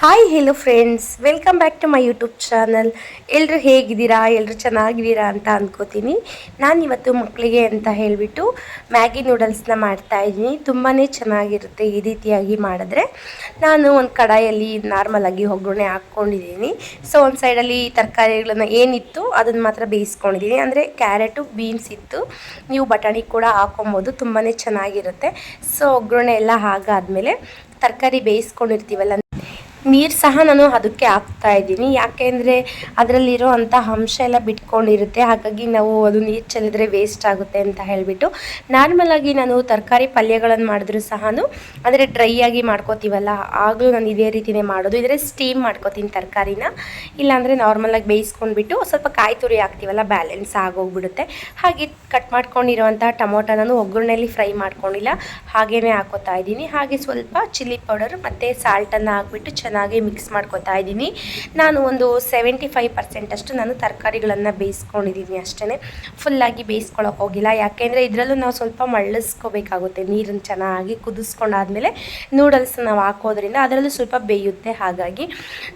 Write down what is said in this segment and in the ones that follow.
Hi hello friends welcome back to my YouTube channel ಎಲ್ಲರೂ ಹೇಗಿದ್ದೀರಾ? ಎಲ್ಲರೂ ಚೆನ್ನಾಗಿದ್ದೀರಾ ಅಂತ ಅಂದ್ಕೋತೀನಿ ನಾನು ಇವತ್ತು ಮಕ್ಕಳಿಗೆ ಅಂತ ಹೇಳಿಬಿಟ್ಟು ಮ್ಯಾಗಿ ನೂಡಲ್ಸ್ನ ಮಾಡ್ತಾ ಇದ್ದೀನಿ. ತುಂಬಾ ಚೆನ್ನಾಗಿರುತ್ತೆ ಈ ರೀತಿಯಾಗಿ ಮಾಡಿದ್ರೆ. ನಾನು ಒಂದು ಕಡಾಯಲ್ಲಿ ನಾರ್ಮಲಾಗಿ ಒಗ್ಗರಣೆ ಹಾಕ್ಕೊಂಡಿದ್ದೀನಿ. ಸೊ ಒಂದು ಸೈಡಲ್ಲಿ ತರಕಾರಿಗಳನ್ನ ಏನಿತ್ತು ಅದನ್ನು ಮಾತ್ರ ಬೇಯಿಸ್ಕೊಂಡಿದ್ದೀನಿ. ಅಂದರೆ ಕ್ಯಾರೆಟು ಬೀನ್ಸ್ ಇತ್ತು. ನೀವು ಬಟಾಣಿ ಕೂಡ ಹಾಕೊಬೋದು ತುಂಬಾ ಚೆನ್ನಾಗಿರುತ್ತೆ. ಸೊ ಒಗ್ಗರಣೆ ಎಲ್ಲ ಹಾಗಾದಮೇಲೆ ತರಕಾರಿ ಬೇಯಿಸ್ಕೊಂಡಿರ್ತೀವಲ್ಲ ನೀರು ಸಹ ನಾನು ಅದಕ್ಕೆ ಹಾಕ್ತಾ ಇದ್ದೀನಿ. ಯಾಕೆಂದರೆ ಅದರಲ್ಲಿರೋ ಅಂಥ ಅಂಶ ಎಲ್ಲ ಬಿಟ್ಕೊಂಡಿರುತ್ತೆ. ಹಾಗಾಗಿ ನಾವು ಅದು ನೀರು ಚೆಲ್ಲಿದ್ರೆ ವೇಸ್ಟ್ ಆಗುತ್ತೆ ಅಂತ ಹೇಳಿಬಿಟ್ಟು ನಾರ್ಮಲಾಗಿ ನಾನು ತರಕಾರಿ ಪಲ್ಯಗಳನ್ನು ಮಾಡಿದ್ರು ಸಹ ಅಂದರೆ ಡ್ರೈ ಆಗಿ ಮಾಡ್ಕೋತೀವಲ್ಲ, ಆಗಲೂ ನಾನು ಇದೇ ರೀತಿನೇ ಮಾಡೋದು. ಇದ್ರೆ ಸ್ಟೀಮ್ ಮಾಡ್ಕೋತೀನಿ ತರಕಾರಿನ. ಇಲ್ಲಾಂದರೆ ನಾರ್ಮಲಾಗಿ ಬೇಯಿಸ್ಕೊಂಡ್ಬಿಟ್ಟು ಸ್ವಲ್ಪ ಕಾಯಿ ತುರಿ ಹಾಕ್ತೀವಲ್ಲ ಬ್ಯಾಲೆನ್ಸ್ ಆಗೋಗ್ಬಿಡುತ್ತೆ. ಹಾಗೆ ಕಟ್ ಮಾಡ್ಕೊಂಡಿರುವಂಥ ಟೊಮೊಟೊ ನಾನು ಒಗ್ಗರಣೆಯಲ್ಲಿ ಫ್ರೈ ಮಾಡ್ಕೊಂಡಿಲ್ಲ. ಹಾಗೇ ಹಾಕೋತಾ ಇದ್ದೀನಿ. ಹಾಗೆ ಸ್ವಲ್ಪ ಚಿಲ್ಲಿ ಪೌಡರ್ ಮತ್ತು ಸಾಲ್ಟನ್ನು ಹಾಕ್ಬಿಟ್ಟು ಚೆನ್ನಾಗಿ ಮಿಕ್ಸ್ ಮಾಡ್ಕೊತಾ ಇದ್ದೀನಿ. ನಾನು ಒಂದು ಸೆವೆಂಟಿ ಫೈವ್ ಪರ್ಸೆಂಟ್ ಅಷ್ಟು ನಾನು ತರಕಾರಿಗಳನ್ನು ಬೇಯಿಸ್ಕೊಂಡಿದ್ದೀನಿ ಅಷ್ಟೇ ಫುಲ್ಲಾಗಿ ಬೇಯಿಸ್ಕೊಳ್ಳೋಕೆ ಹೋಗಿಲ್ಲ. ಯಾಕೆಂದರೆ ಇದರಲ್ಲೂ ನಾವು ಸ್ವಲ್ಪ ಮಳ್ಳಿಸ್ಕೋಬೇಕಾಗುತ್ತೆ. ನೀರನ್ನು ಚೆನ್ನಾಗಿ ಕುದಿಸ್ಕೊಂಡಾದ್ಮೇಲೆ ನೂಡಲ್ಸ್ ನಾವು ಹಾಕೋದ್ರಿಂದ ಅದರಲ್ಲೂ ಸ್ವಲ್ಪ ಬೇಯುತ್ತೆ ಹಾಗಾಗಿ.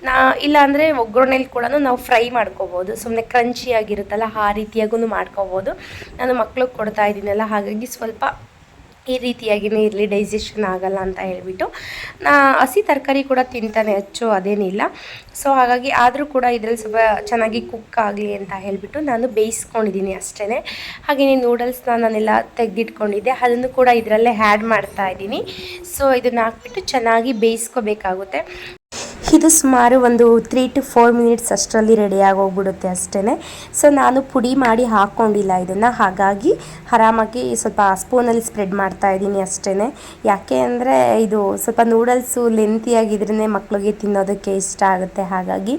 ನಾ ಇಲ್ಲಾಂದರೆ ಒಗ್ಗರಣೆಲಿ ಕೂಡ ನಾವು ಫ್ರೈ ಮಾಡ್ಕೋಬೋದು. ಸುಮ್ಮನೆ ಕ್ರಂಚಿಯಾಗಿರುತ್ತಲ್ಲ ಆ ರೀತಿಯಾಗೂ ಮಾಡ್ಕೋಬೋದು. ನಾನು ಮಕ್ಳಿಗೆ ಕೊಡ್ತಾ ಇದ್ದೀನಲ್ಲ ಹಾಗಾಗಿ ಸ್ವಲ್ಪ ಈ ರೀತಿಯಾಗಿಯೇ ಇರಲಿ ಡೈಜೆಷನ್ ಆಗಲ್ಲ ಅಂತ ಹೇಳಿಬಿಟ್ಟು, ನಾ ಹಸಿ ತರಕಾರಿ ಕೂಡ ತಿಂತಾನೆ ಹೆಚ್ಚು ಅದೇನಿಲ್ಲ. ಸೊ ಹಾಗಾಗಿ ಆದರೂ ಕೂಡ ಇದರಲ್ಲಿ ಸ್ವಲ್ಪ ಚೆನ್ನಾಗಿ ಕುಕ್ ಆಗಲಿ ಅಂತ ಹೇಳಿಬಿಟ್ಟು ನಾನು ಬೇಯಿಸ್ಕೊಂಡಿದ್ದೀನಿ ಅಷ್ಟೇ ಹಾಗೆಯೇ ನೂಡಲ್ಸ್ನ ನಾನೆಲ್ಲ ತೆಗೆದಿಟ್ಕೊಂಡಿದ್ದೆ. ಅದನ್ನು ಕೂಡ ಇದರಲ್ಲೇ ಆ್ಯಡ್ ಮಾಡ್ತಾ ಇದ್ದೀನಿ. ಸೊ ಇದನ್ನು ಹಾಕ್ಬಿಟ್ಟು ಚೆನ್ನಾಗಿ ಬೇಯಿಸ್ಕೋಬೇಕಾಗುತ್ತೆ. ಇದು ಸುಮಾರು ಒಂದು ತ್ರೀ ಟು ಫೋರ್ ಮಿನಿಟ್ಸ್ ಅಷ್ಟರಲ್ಲಿ ರೆಡಿಯಾಗಿ ಹೋಗ್ಬಿಡುತ್ತೆ ಅಷ್ಟೇ ಸೊ ನಾನು ಪುಡಿ ಮಾಡಿ ಹಾಕ್ಕೊಂಡಿಲ್ಲ ಇದನ್ನು. ಹಾಗಾಗಿ ಆರಾಮಾಗಿ ಸ್ವಲ್ಪ ಸ್ಪೂನಲ್ಲಿ ಸ್ಪ್ರೆಡ್ ಮಾಡ್ತಾ ಇದ್ದೀನಿ ಅಷ್ಟೇ ಯಾಕೆ ಅಂದರೆ ಇದು ಸ್ವಲ್ಪ ನೂಡಲ್ಸು ಲೆಂತಿಯಾಗಿದ್ರೇ ಮಕ್ಕಳಿಗೆ ತಿನ್ನೋದಕ್ಕೆ ಇಷ್ಟ ಆಗುತ್ತೆ. ಹಾಗಾಗಿ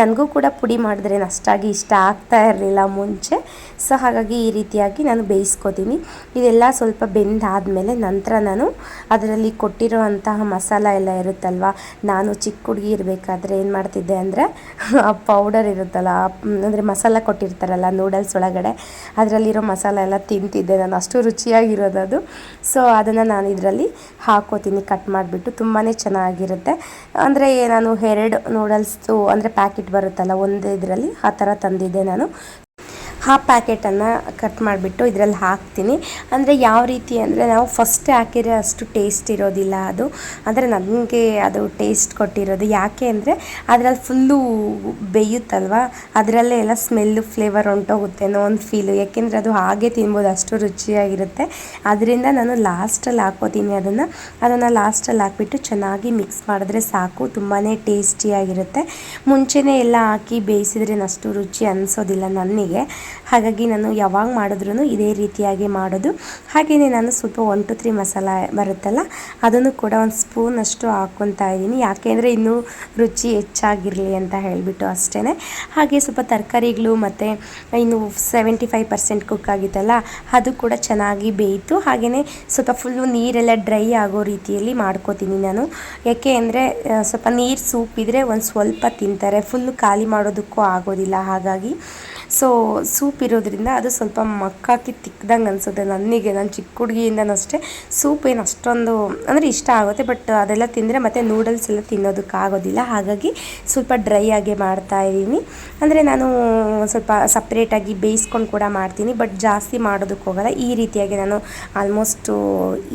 ನನಗೂ ಕೂಡ ಪುಡಿ ಮಾಡಿದ್ರೆ ಅಷ್ಟಾಗಿ ಇಷ್ಟ ಆಗ್ತಾ ಇರಲಿಲ್ಲ ಮುಂಚೆ. ಸೊ ಹಾಗಾಗಿ ಈ ರೀತಿಯಾಗಿ ನಾನು ಬೇಯಿಸ್ಕೊತೀನಿ. ಇದೆಲ್ಲ ಸ್ವಲ್ಪ ಬೆಂದಾದಮೇಲೆ ನಂತರ ನಾನು ಅದರಲ್ಲಿ ಕೊಟ್ಟಿರುವಂತಹ ಮಸಾಲ ಎಲ್ಲ ಇರುತ್ತಲ್ವ, ನಾನು ಚಿಕ್ಕ ಹುಡುಗಿ ಇರಬೇಕಾದ್ರೆ ಏನು ಮಾಡ್ತಿದ್ದೆ ಅಂದರೆ ಆ ಪೌಡರ್ ಇರುತ್ತಲ್ಲ ಅಂದರೆ ಮಸಾಲ ಕೊಟ್ಟಿರ್ತಾರಲ್ಲ ನೂಡಲ್ಸ್ ಒಳಗಡೆ, ಅದರಲ್ಲಿರೋ ಮಸಾಲ ಎಲ್ಲ ತಿಂತಿದ್ದೆ ನಾನು, ಅಷ್ಟು ರುಚಿಯಾಗಿರೋದು ಅದು. ಸೊ ಅದನ್ನು ನಾನು ಇದರಲ್ಲಿ ಹಾಕೋತೀನಿ ಕಟ್ ಮಾಡಿಬಿಟ್ಟು ತುಂಬಾ ಚೆನ್ನಾಗಿರುತ್ತೆ. ಅಂದರೆ ನಾನು ಎರಡು ನೂಡಲ್ಸ್ದು ಅಂದರೆ ಪ್ಯಾಕೆಟ್ ಬರುತ್ತಲ್ಲ, ಒಂದು ಇದರಲ್ಲಿ ಆ ಥರ ತಂದಿದ್ದೆ ನಾನು. ಆ ಪ್ಯಾಕೆಟನ್ನು ಕಟ್ ಮಾಡಿಬಿಟ್ಟು ಇದರಲ್ಲಿ ಹಾಕ್ತೀನಿ. ಅಂದರೆ ಯಾವ ರೀತಿ ಅಂದರೆ ನಾವು ಫಸ್ಟ್ ಹಾಕಿದ್ರೆ ಅಷ್ಟು ಟೇಸ್ಟ್ ಇರೋದಿಲ್ಲ ಅದು. ಅಂದರೆ ನನಗೆ ಅದು ಟೇಸ್ಟ್ ಕೊಟ್ಟಿರೋದು. ಯಾಕೆ ಅಂದರೆ ಅದರಲ್ಲಿ ಫುಲ್ಲು ಬೇಯುತ್ತಲ್ವ? ಅದರಲ್ಲೇ ಎಲ್ಲ ಸ್ಮೆಲ್ಲು ಫ್ಲೇವರ್ ಹೊಂಟೋಗುತ್ತೆ ಅನ್ನೋ ಒಂದು ಫೀಲು ಯಾಕೆಂದರೆ ಅದು ಹಾಗೆ ತಿನ್ಬೋದು, ಅಷ್ಟು ರುಚಿಯಾಗಿರುತ್ತೆ. ಅದರಿಂದ ನಾನು ಲಾಸ್ಟಲ್ಲಿ ಹಾಕೋತೀನಿ ಅದನ್ನು. ಅದನ್ನು ಲಾಸ್ಟಲ್ಲಿ ಹಾಕ್ಬಿಟ್ಟು ಚೆನ್ನಾಗಿ ಮಿಕ್ಸ್ ಮಾಡಿದ್ರೆ ಸಾಕು. ತುಂಬಾ ಟೇಸ್ಟಿಯಾಗಿರುತ್ತೆ ಮುಂಚೆನೇ ಎಲ್ಲ ಹಾಕಿ ಬೇಯಿಸಿದ್ರೆ ಅಷ್ಟು ರುಚಿ ಅನಿಸೋದಿಲ್ಲ ನನಗೆ. ಹಾಗಾಗಿ ನಾನು ಯಾವಾಗ ಮಾಡಿದ್ರೂ ಇದೇ ರೀತಿಯಾಗಿ ಮಾಡೋದು. ಹಾಗೆಯೇ ನಾನು ಸ್ವಲ್ಪ ಒನ್ ಟು ತ್ರೀ ಮಸಾಲ ಬರುತ್ತಲ್ಲ, ಅದನ್ನು ಕೂಡ ಒಂದು ಸ್ಪೂನಷ್ಟು ಹಾಕ್ಕೊತಾ ಇದ್ದೀನಿ. ಯಾಕೆಂದರೆ ಇನ್ನೂ ರುಚಿ ಹೆಚ್ಚಾಗಿರಲಿ ಅಂತ ಹೇಳಿಬಿಟ್ಟು ಅಷ್ಟೇ ಹಾಗೆ ಸ್ವಲ್ಪ ತರಕಾರಿಗಳು ಮತ್ತು ಇನ್ನು ಸೆವೆಂಟಿ ಫೈವ್ ಪರ್ಸೆಂಟ್ ಕುಕ್ ಆಗಿತ್ತಲ್ಲ, ಅದು ಕೂಡ ಚೆನ್ನಾಗಿ ಬೇಯಿತು. ಹಾಗೆಯೇ ಸ್ವಲ್ಪ ಫುಲ್ಲು ನೀರೆಲ್ಲ ಡ್ರೈ ಆಗೋ ರೀತಿಯಲ್ಲಿ ಮಾಡ್ಕೋತೀನಿ ನಾನು. ಯಾಕೆ ಅಂದರೆ ಸ್ವಲ್ಪ ನೀರು ಸೂಪ್ ಇದ್ದರೆ ಒಂದು ಸ್ವಲ್ಪ ತಿಂತಾರೆ. ಫುಲ್ಲು ಖಾಲಿ ಮಾಡೋದಕ್ಕೂ ಆಗೋದಿಲ್ಲ. ಹಾಗಾಗಿ ಸೊ ಸೂಪ್ ಇರೋದ್ರಿಂದ ಅದು ಸ್ವಲ್ಪ ಮಕ್ಕಾಕಿ ತಿಕ್ಕದಂಗೆ ಅನಿಸುತ್ತೆ. ನನಗೆ ನಾನು ಚಿಕ್ಕ ಹುಡುಗಿಯಿಂದನಷ್ಟೇ ಸೂಪ್ ಏನು ಅಷ್ಟೊಂದು ಅಂದರೆ ಇಷ್ಟ ಆಗುತ್ತೆ. ಬಟ್ ಅದೆಲ್ಲ ತಿಂದರೆ ಮತ್ತು ನೂಡಲ್ಸ್ ಎಲ್ಲ ತಿನ್ನೋದಕ್ಕಾಗೋದಿಲ್ಲ. ಹಾಗಾಗಿ ಸ್ವಲ್ಪ ಡ್ರೈ ಆಗಿ ಮಾಡ್ತಾ ಇದ್ದೀನಿ. ಅಂದರೆ ನಾನು ಸ್ವಲ್ಪ ಸಪ್ರೇಟಾಗಿ ಬೇಯಿಸ್ಕೊಂಡು ಕೂಡ ಮಾಡ್ತೀನಿ. ಬಟ್ ಜಾಸ್ತಿ ಮಾಡೋದಕ್ಕೆ ಹೋಗಲ್ಲ. ಈ ರೀತಿಯಾಗಿ ನಾನು ಆಲ್ಮೋಸ್ಟು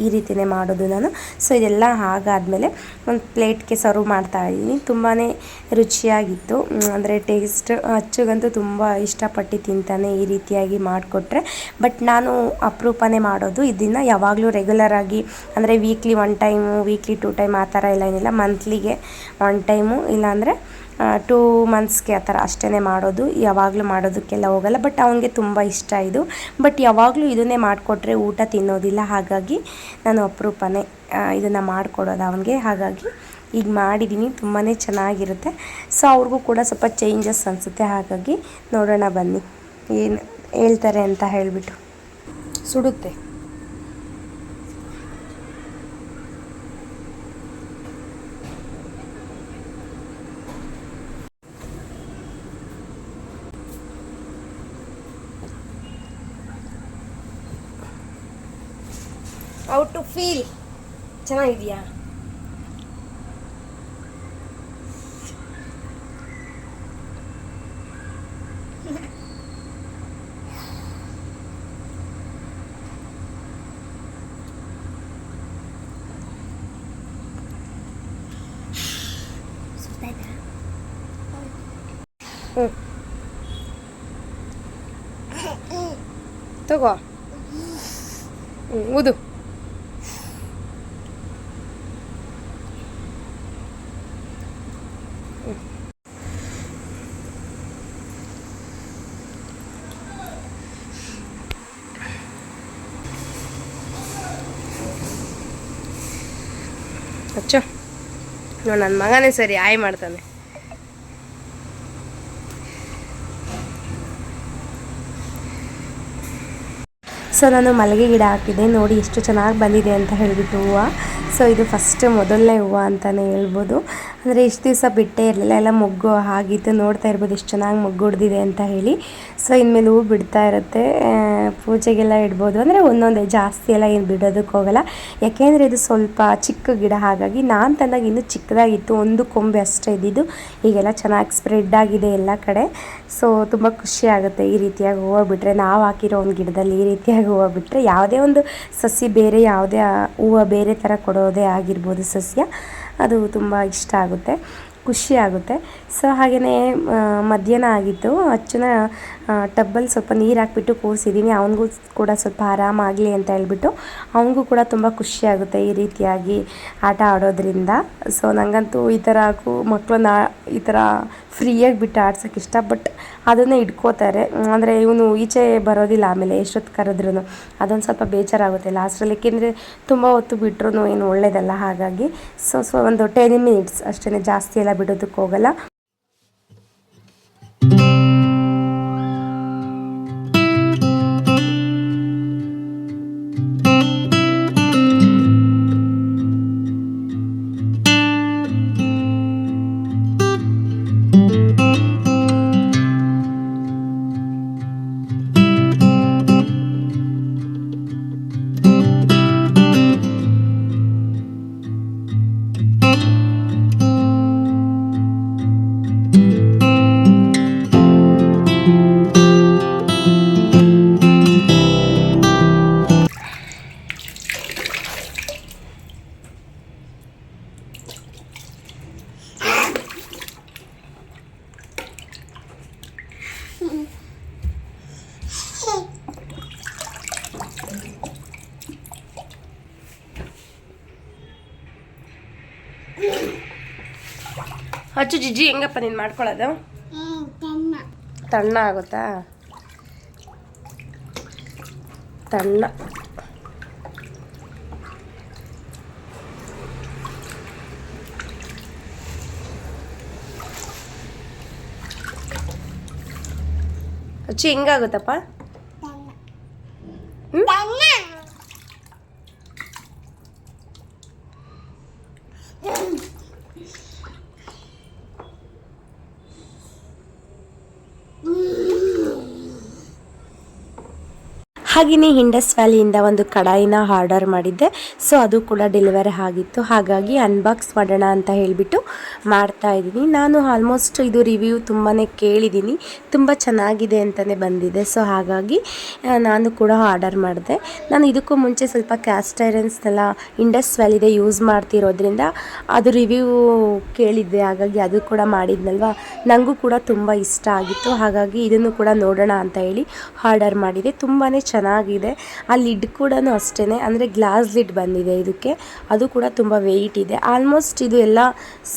ಈ ರೀತಿಯೇ ಮಾಡೋದು ನಾನು. ಸೊ ಇದೆಲ್ಲ ಹಾಗಾದಮೇಲೆ ಒಂದು ಪ್ಲೇಟ್ಗೆ ಸರ್ವ್ ಮಾಡ್ತಾ ಇದ್ದೀನಿ. ತುಂಬಾ ರುಚಿಯಾಗಿತ್ತು. ಅಂದರೆ ಟೇಸ್ಟ್ ಅಚ್ಚುಗಂತೂ ತುಂಬ ಇಷ್ಟಪಟ್ಟು ತಿಂತಾನೆ ಈ ರೀತಿಯಾಗಿ ಮಾಡಿಕೊಟ್ರೆ. ಬಟ್ ನಾನು ಅಪರೂಪನೇ ಮಾಡೋದು ಇದನ್ನು ಯಾವಾಗಲೂ ರೆಗ್ಯುಲರ್ ಆಗಿ, ಅಂದರೆ weekly one time weekly two time ಆ ಥರ ಎಲ್ಲ ಏನಿಲ್ಲ. ಮಂತ್ಲಿಗೆ ಒನ್ ಟೈಮು ಇಲ್ಲಾಂದರೆ ಟೂ ಮಂತ್ಸ್ಗೆ ಆ ಥರ ಅಷ್ಟೇ ಮಾಡೋದು. ಯಾವಾಗಲೂ ಮಾಡೋದಕ್ಕೆಲ್ಲ ಹೋಗಲ್ಲ. ಬಟ್ ಅವನಿಗೆ ತುಂಬ ಇಷ್ಟ ಇದು. ಬಟ್ ಯಾವಾಗಲೂ ಇದನ್ನೇ ಮಾಡಿಕೊಟ್ರೆ ಊಟ ತಿನ್ನೋದಿಲ್ಲ. ಹಾಗಾಗಿ ನಾನು ಅಪರೂಪನೇ ಇದನ್ನು ಮಾಡಿಕೊಡೋದು ಅವನಿಗೆ. ಹಾಗಾಗಿ ಈಗ ಮಾಡಿದ್ದೀನಿ ತುಂಬಾ ಚೆನ್ನಾಗಿರುತ್ತೆ. ಸೊ ಅವ್ರಿಗೂ ಕೂಡ ಸ್ವಲ್ಪ ಚೇಂಜಸ್ ಅನಿಸುತ್ತೆ. ಹಾಗಾಗಿ ನೋಡೋಣ ಬನ್ನಿ. ಏನು ಹೇಳ್ತಾರೆ ಅಂತ ಹೇಳಿಬಿಟ್ಟು. ಸುಡುತ್ತೆ. ಔಟ್ ಟು ಫೀಲ್ ಚೆನ್ನಾಗಿದೆಯಾ? ತಗೋ. ಊದು ಅಚ್ಚ. ನೋಡಿ ನನ್ನ ಮಗನೇ ಸರಿ ಆಯ್ ಮಾಡ್ತಾನೆ. ಸೊ ನಾನು ಮಲ್ಲಿಗೆ ಗಿಡ ಹಾಕಿದೆ. ನೋಡಿ ಎಷ್ಟು ಚೆನ್ನಾಗಿ ಬಂದಿದೆ ಅಂತ ಹೇಳಿಬಿಟ್ಟು ಹೂವು. ಸೊ ಇದು ಫಸ್ಟ್ ಮೊದಲನೇ ಹೂವು ಅಂತಲೇ ಹೇಳ್ಬೋದು. ಅಂದರೆ ಇಷ್ಟು ದಿವಸ ಬಿಟ್ಟೇ ಇರಲಿಲ್ಲ, ಎಲ್ಲ ಮೊಗ್ಗು ಆಗಿತ್ತು ನೋಡ್ತಾ ಇರ್ಬೋದು ಎಷ್ಟು ಚೆನ್ನಾಗಿ ಮೊಗ್ಗು ಹೊಡೆದಿದೆ ಅಂತ ಹೇಳಿ. ಸೊ ಇನ್ಮೇಲೆ ಹೂ ಬಿಡ್ತಾ ಇರುತ್ತೆ ಪೂಜೆಗೆಲ್ಲ ಇಡ್ಬೋದು. ಅಂದರೆ ಒಂದೊಂದೇ, ಜಾಸ್ತಿ ಎಲ್ಲ ಏನು ಬಿಡೋದಕ್ಕೆ ಹೋಗಲ್ಲ. ಯಾಕೆಂದರೆ ಇದು ಸ್ವಲ್ಪ ಚಿಕ್ಕ ಗಿಡ, ಹಾಗಾಗಿ ನಾನು ತಂದಾಗ ಇನ್ನೂ ಚಿಕ್ಕದಾಗಿತ್ತು, ಒಂದು ಕೊಂಬೆ ಅಷ್ಟೇ ಇದ್ದಿದ್ದು. ಈಗೆಲ್ಲ ಚೆನ್ನಾಗಿ ಸ್ಪ್ರೆಡ್ ಆಗಿದೆ ಎಲ್ಲ ಕಡೆ. ಸೊ ತುಂಬ ಖುಷಿ ಆಗುತ್ತೆ ಈ ರೀತಿಯಾಗಿ ಹೂವು ಬಿಟ್ಟರೆ ನಾವು ಹಾಕಿರೋ ಒಂದು ಗಿಡದಲ್ಲಿ ಈ ರೀತಿಯಾಗಿ ಹೂವು ಬಿಟ್ಟರೆ ಯಾವುದೇ ಒಂದು ಸಸಿ ಬೇರೆ, ಯಾವುದೇ ಹೂವು ಬೇರೆ ಥರ ಕೊಡೋದೇ ಆಗಿರ್ಬೋದು ಸಸ್ಯ. ಅದು ತುಂಬ ಇಷ್ಟ ಆಗುತ್ತೆ, ಖುಷಿ ಆಗುತ್ತೆ. ಸೊ ಹಾಗೆಯೇ ಮಧ್ಯಾಹ್ನ ಆಗಿತ್ತು. ಅಚ್ಚನ ಟಬ್ಬಲ್ಲಿ ಸ್ವಲ್ಪ ನೀರು ಹಾಕ್ಬಿಟ್ಟು ಕೂರಿಸಿದ್ದೀನಿ ಅವನಿಗೂ ಕೂಡ ಸ್ವಲ್ಪ ಆರಾಮಾಗಲಿ ಅಂತ ಹೇಳ್ಬಿಟ್ಟು ಅವನಿಗೂ ಕೂಡ ತುಂಬ ಖುಷಿ ಆಗುತ್ತೆ ಈ ರೀತಿಯಾಗಿ ಆಟ ಆಡೋದ್ರಿಂದ. ಸೊ ನನಗಂತೂ ಈ ಥರ ಮಕ್ಕಳನ್ನ ಈ ಥರ ಫ್ರೀಯಾಗಿ ಬಿಟ್ಟು ಆಡ್ಸೋಕೆ ಇಷ್ಟ, ಬಟ್ ಅದನ್ನೇ ಇಟ್ಕೋತಾರೆ. ಅಂದರೆ ಇವನು ಈಚೆ ಬರೋದಿಲ್ಲ, ಆಮೇಲೆ ಎಷ್ಟೊತ್ತು ಕರೆದ್ರೂ ಅದೊಂದು ಸ್ವಲ್ಪ ಬೇಜಾರಾಗುತ್ತೆ ಲಾಸ್ಟಲ್ಲಿ ಏಕೆಂದರೆ ತುಂಬ ಹೊತ್ತು ಬಿಟ್ರೂ ಏನು ಒಳ್ಳೇದಲ್ಲ ಹಾಗಾಗಿ. ಸೊ ಸೊ ಒಂದು ಟೆನ್ ಮಿನಿಟ್ಸ್ ಅಷ್ಟೇ ಜಾಸ್ತಿ ಎಲ್ಲ ಬಿಡೋದಕ್ಕೆ ಹೋಗಲ್ಲ. ಹಚ್ಚು ಜಿಜ್ಜಿ ಹೆಂಗಪ್ಪ ನೀನು ಮಾಡ್ಕೊಳ್ಳೋದು? ತಣ್ಣ ಆಗುತ್ತಾ? ತಣ್ಣ. ಅಚ್ಚು ಹೆಂಗಾಗುತ್ತಪ್ಪ? ಹಾಗೆಯೇ ಇಂಡಸ್ ವ್ಯಾಲಿಯಿಂದ ಒಂದು ಕಡಾಯಿನ ಆರ್ಡರ್ ಮಾಡಿದ್ದೆ. ಸೊ ಅದು ಕೂಡ ಡೆಲಿವರಿ ಆಗಿತ್ತು. ಹಾಗಾಗಿ ಅನ್ಬಾಕ್ಸ್ ಮಾಡೋಣ ಅಂತ ಹೇಳಿಬಿಟ್ಟು ಮಾಡ್ತಾ ಇದ್ದೀನಿ. ನಾನು ಆಲ್ಮೋಸ್ಟ್ ಇದು ರಿವ್ಯೂ ತುಂಬಾ ಕೇಳಿದ್ದೀನಿ. ತುಂಬ ಚೆನ್ನಾಗಿದೆ ಅಂತಲೇ ಬಂದಿದೆ. ಸೊ ಹಾಗಾಗಿ ನಾನು ಕೂಡ ಆರ್ಡರ್ ಮಾಡಿದೆ. ನಾನು ಇದಕ್ಕೂ ಮುಂಚೆ ಸ್ವಲ್ಪ ಕ್ಯಾಸ್ಟ್ ಐರನ್ಸ್ನೆಲ್ಲ ಇಂಡಸ್ ವ್ಯಾಲಿದೆ ಯೂಸ್ ಮಾಡ್ತಿರೋದ್ರಿಂದ ಅದು ರಿವ್ಯೂ ಕೇಳಿದ್ದೆ. ಹಾಗಾಗಿ ಅದು ಕೂಡ ಮಾಡಿದ್ನಲ್ವ? ನನಗೂ ಕೂಡ ತುಂಬ ಇಷ್ಟ ಆಗಿತ್ತು. ಹಾಗಾಗಿ ಇದನ್ನು ಕೂಡ ನೋಡೋಣ ಅಂತ ಹೇಳಿ ಆರ್ಡರ್ ಮಾಡಿದೆ. ತುಂಬಾ ಚೆನ್ನಾಗಿದೆ. ಆ ಲಿಡ್ ಕೂಡ ಅಷ್ಟೇ ಅಂದರೆ ಗ್ಲಾಸ್ ಲಿಡ್ ಬಂದಿದೆ ಇದಕ್ಕೆ. ಅದು ಕೂಡ ತುಂಬ ವೆಯ್ಟ್ ಇದೆ. ಆಲ್ಮೋಸ್ಟ್ ಇದು ಎಲ್ಲ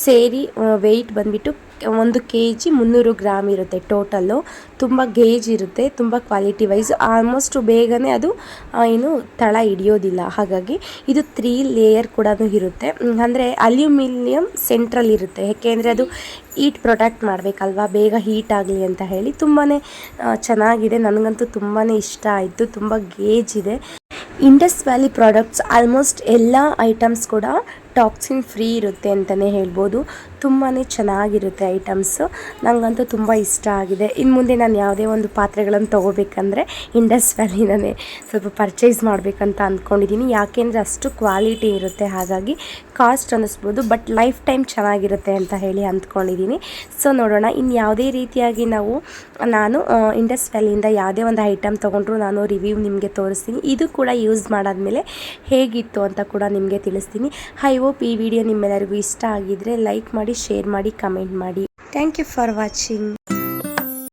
ಸೇರಿ ವೆಯ್ಟ್ ಬಂದುಬಿಟ್ಟು ಒಂದು ಕೆ ಜಿ ಮುನ್ನೂರು ಗ್ರಾಮ್ ಇರುತ್ತೆ ಟೋಟಲ್ಲು. ತುಂಬ ಗೇಜ್ ಇರುತ್ತೆ, ತುಂಬ ಕ್ವಾಲಿಟಿ ವೈಸ್. ಆಲ್ಮೋಸ್ಟ್ ಬೇಗನೆ ಅದು ಏನು ತಳ ಹಿಡಿಯೋದಿಲ್ಲ. ಹಾಗಾಗಿ ಇದು ತ್ರೀ ಲೇಯರ್ ಕೂಡ ಇರುತ್ತೆ. ಅಂದರೆ ಅಲ್ಯೂಮಿನಿಯಂ ಸೆಂಟ್ರಲ್ ಇರುತ್ತೆ. ಯಾಕೆಂದರೆ ಅದು ಹೀಟ್ ಪ್ರೊಟೆಕ್ಟ್ ಮಾಡಬೇಕಲ್ವಾ? ಬೇಗ ಹೀಟ್ ಆಗಲಿ ಅಂತ ಹೇಳಿ ತುಂಬಾ ಚೆನ್ನಾಗಿದೆ. ನನಗಂತೂ ತುಂಬಾ ಇಷ್ಟ ಆಯಿತು. ತುಂಬ ಗೇಜ್ ಇದೆ. ಇಂಡಸ್ ವ್ಯಾಲಿ ಪ್ರಾಡಕ್ಟ್ಸ್ ಆಲ್ಮೋಸ್ಟ್ ಎಲ್ಲ ಐಟಮ್ಸ್ ಕೂಡ ಟಾಕ್ಸಿನ್ ಫ್ರೀ ಇರುತ್ತೆ ಅಂತಲೇ ಹೇಳ್ಬೋದು. ತುಂಬಾ ಚೆನ್ನಾಗಿರುತ್ತೆ ಐಟಮ್ಸು. ನನಗಂತೂ ತುಂಬ ಇಷ್ಟ ಆಗಿದೆ. ಇನ್ನು ಮುಂದೆ ನಾನು ಯಾವುದೇ ಒಂದು ಪಾತ್ರೆಗಳನ್ನು ತೊಗೋಬೇಕಂದ್ರೆ ಇಂಡಸ್ ವ್ಯಾಲಿನೇ ಸ್ವಲ್ಪ ಪರ್ಚೇಸ್ ಮಾಡಬೇಕಂತ ಅಂದ್ಕೊಂಡಿದ್ದೀನಿ ಯಾಕೆಂದರೆ ಅಷ್ಟು ಕ್ವಾಲಿಟಿ ಇರುತ್ತೆ. ಹಾಗಾಗಿ ಕಾಸ್ಟ್ ಅನ್ನಿಸ್ಬೋದು ಬಟ್ ಲೈಫ್ ಟೈಮ್ ಚೆನ್ನಾಗಿರುತ್ತೆ ಅಂತ ಹೇಳಿ ಅಂದ್ಕೊಂಡಿದ್ದೀನಿ ಸೊ ನೋಡೋಣ ಇನ್ನು ಯಾವುದೇ ರೀತಿಯಾಗಿ ನಾವು, ನಾನು ಇಂಡಸ್ ವ್ಯಾಲಿಯಿಂದ ಯಾವುದೇ ಒಂದು ಐಟಮ್ ತೊಗೊಂಡ್ರು ನಾನು ರಿವ್ಯೂ ನಿಮಗೆ ತೋರಿಸ್ತೀನಿ. ಇದು ಕೂಡ ಯೂಸ್ ಮಾಡಾದಮೇಲೆ ಹೇಗಿತ್ತು ಅಂತ ಕೂಡ ನಿಮಗೆ ತಿಳಿಸ್ತೀನಿ. ಐ ಹೋಪ್ ಈ ವಿಡಿಯೋ ನಿಮ್ಮೆಲ್ಲರಿಗೂ ಇಷ್ಟ ಆಗಿದ್ರೆ ಲೈಕ್ ಮಾಡಿ, ಶೇರ್ ಮಾಡಿ, ಕಮೆಂಟ್ ಮಾಡಿ. Thank you for watching